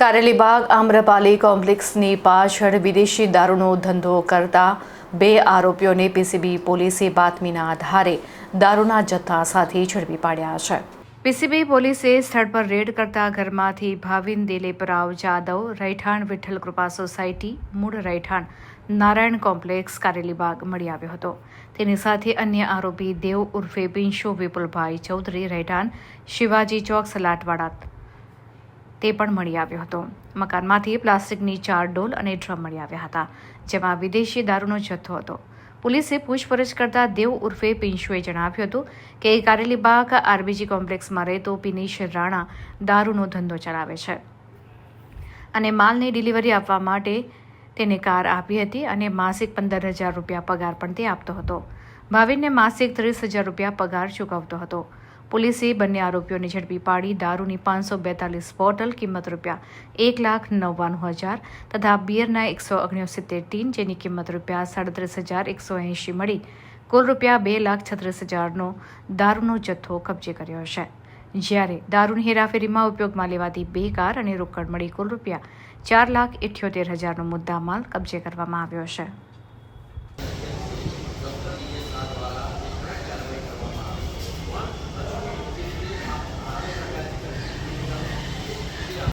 કારેલીબાગ આમ્રપાલી કોમ્પ્લેક્સની પાછળ વિદેશી દારૂનો ધંધો કરતા બે આરોપીઓને પીસીબી પોલીસે બાતમીના આધારે દારૂના જથ્થા સાથે ઝડપી પાડ્યા છે. પીસીબી પોલીસે સ્થળ પર રેડ કરતા ઘરમાંથી ભાવિન દિલીપરાવ જાદવ, રહેઠાણ વિઠ્ઠલ કૃપા સોસાયટી, મૂળ રહેઠાણ, નારાયણ કોમ્પ્લેક્સ કારેલીબાગ મળી આવ્યો હતો. તેની સાથે અન્ય આરોપી દેવ ઉર્ફે પિંશો વિપુલભાઈ ચૌધરી, રહેઠાણ શિવાજી ચોક, સલાટવાડા તે પણ મળી આવ્યો હતો. મકાનમાંથી પ્લાસ્ટિકની ચાર ડોલ અને ડ્રમ મળી આવ્યા હતા, જેમાં વિદેશી દારૂનો જથ્થો હતો. પોલીસે પૂછપરછ કરતા દેવ ઉર્ફે પિંશુએ જણાવ્યું હતું કે એ કારેલીબાગ આરબીજી કોમ્પ્લેક્સમાં રહેતો પિનીશ રાણા દારૂનો ધંધો ચલાવે છે. અને માલની ડિલિવરી આપવા માટે તેને કાર આપી હતી અને માસિક પંદર હજાર રૂપિયા પગાર પણ તે આપતો હતો. ભાવિનને માસિક ત્રીસ હજાર રૂપિયા પગાર ચૂકવતો હતો. પોલીસે બંને આરોપીઓને ઝડપી પાડી દારૂની પાંચસો બેતાલીસ બોટલ કિંમત રૂપિયા એક લાખ નવ્વાણું હજાર તથા બિયરના એકસો ઓગણસિત્તેર ટીન, જેની કિંમત રૂપિયા સાડત્રીસ હજાર એકસો એંશી મળી. કુલ રૂપિયા બે લાખ છત્રીસ હજારનો દારૂનો જથ્થો કબજે કર્યો છે. જ્યારે દારૂની હેરાફેરીમાં ઉપયોગમાં લેવાતી બે કાર અને રોકડ મળી કુલ રૂપિયા ચાર લાખ ઇઠ્યોતેર હજારનો મુદ્દામાલ કબજે કરવામાં આવ્યો છે.